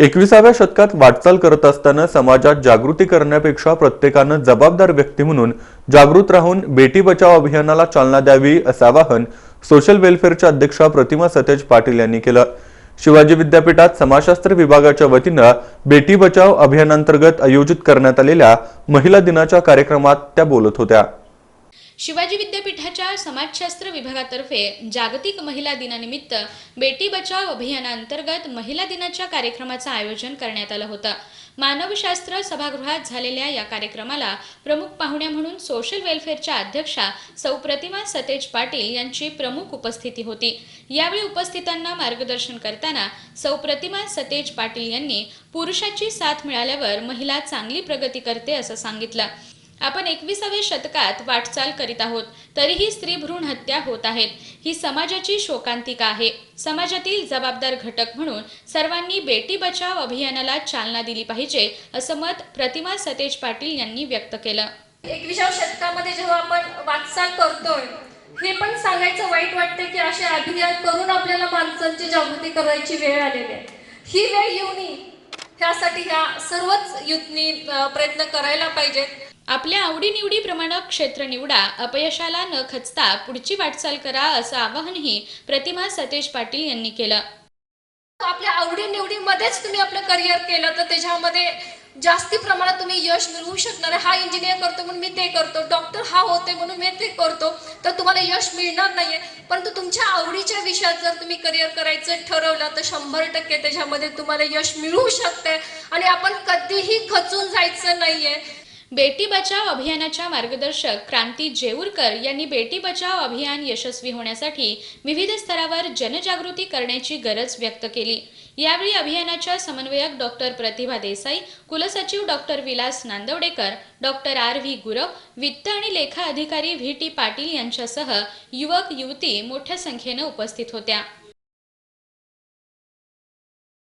एकविसाव्या शतकात वाटचाल करत असताना समाजात जागृती करण्यापेक्षा प्रत्येकानं जबाबदार व्यक्ती म्हणून जागृत राहून बेटी बचाव अभियानाला चालना द्यावी असं आवाहन सोशल वेलफेअरच्या अध्यक्षा प्रतिमा सतेज पाटील यांनी केलं. शिवाजी विद्यापीठात समाजशास्त्र विभागाच्या वतीनं बेटी बचाव अभियानांतर्गत आयोजित करण्यात आलेल्या महिला दिनाच्या कार्यक्रमात त्या बोलत होत्या. शिवाजी विद्यापीठाच्या समाजशास्त्र विभागातर्फे जागतिक महिला दिनानिमित्त बेटी बचाव अभियानांतर्गत महिला दिनाच्या कार्यक्रमाचं आयोजन करण्यात आलं होतं. मानवशास्त्र सभागृहात झालेल्या या कार्यक्रमाला प्रमुख पाहुण्या म्हणून सोशल वेलफेअरच्या अध्यक्षा सौ प्रतिमा सतेज पाटील यांची प्रमुख उपस्थिती होती. यावेळी उपस्थितांना मार्गदर्शन करताना सौ प्रतिमा सतेज पाटील यांनी पुरुषाची साथ मिळाल्यावर महिला चांगली प्रगती करते असं सांगितलं. आपण एकविसाव्या शतकात वाटचाल करीत आहोत तरीही स्त्री भ्रूण हत्या होत आहेत. ही समाजाची शोकांतिका आहे. समाजातील जबाबदार घटक म्हणून सर्वांनी बेटी बचाव अभियानाला चालना दिली पाहिजे असं मत प्रतिमा सतेज पाटील यांनी व्यक्त केलं. एकविसाव्या शतकामध्ये जेव्हा आपण वाटचाल करतोय हे पण सांगायचं वाईट वाटतं की असे अभियान करून आपल्याला माणसांची जागृती करायची वेळ आलेली आहे. ही वेळ येऊनही ह्यासाठी ह्या सर्वच युथनी प्रयत्न करायला पाहिजेत. आपल्या आवडीनिवडीप्रमाणे क्षेत्र निवडा अपयशाला न खचता पुढची वाटचाल करा असं आवाहनही प्रतिमा सतेज पाटील यांनी केलं. आपल्या आवडीनिवडीमध्येच तुम्ही आपलं करिअर केलं तर त्याच्यामध्ये जास्ती प्रमाणात तुम्ही यश मिळवू शकणार. हा इंजिनियर करतो म्हणून मी ते करतो. डॉक्टर हा होते म्हणून मी ते करतो. तर तुम्हाला यश मिळणार नाहीये. परंतु तुमच्या आवडीच्या विषयात जर तुम्ही करिअर करायचं ठरवलं तर शंभर टक्के त्याच्यामध्ये तुम्हाला यश मिळू शकते आणि आपण कधीही खचून जायचं नाहीये. बेटी बचाव अभियानाच्या मार्गदर्शक क्रांती जेऊरकर यांनी बेटी बचाव अभियान यशस्वी होण्यासाठी विविध स्तरावर जनजागृती करण्याची गरज व्यक्त केली. यावेळी अभियानाच्या समन्वयक डॉक्टर प्रतिभा देसाई कुलसचिव doctor Vilas Nandwadekar doctor R V Gurav वित्त आणि लेखा अधिकारी व्ही टी पाटील यांच्यासह युवक युवती मोठ्या संख्येनं उपस्थित होत्या.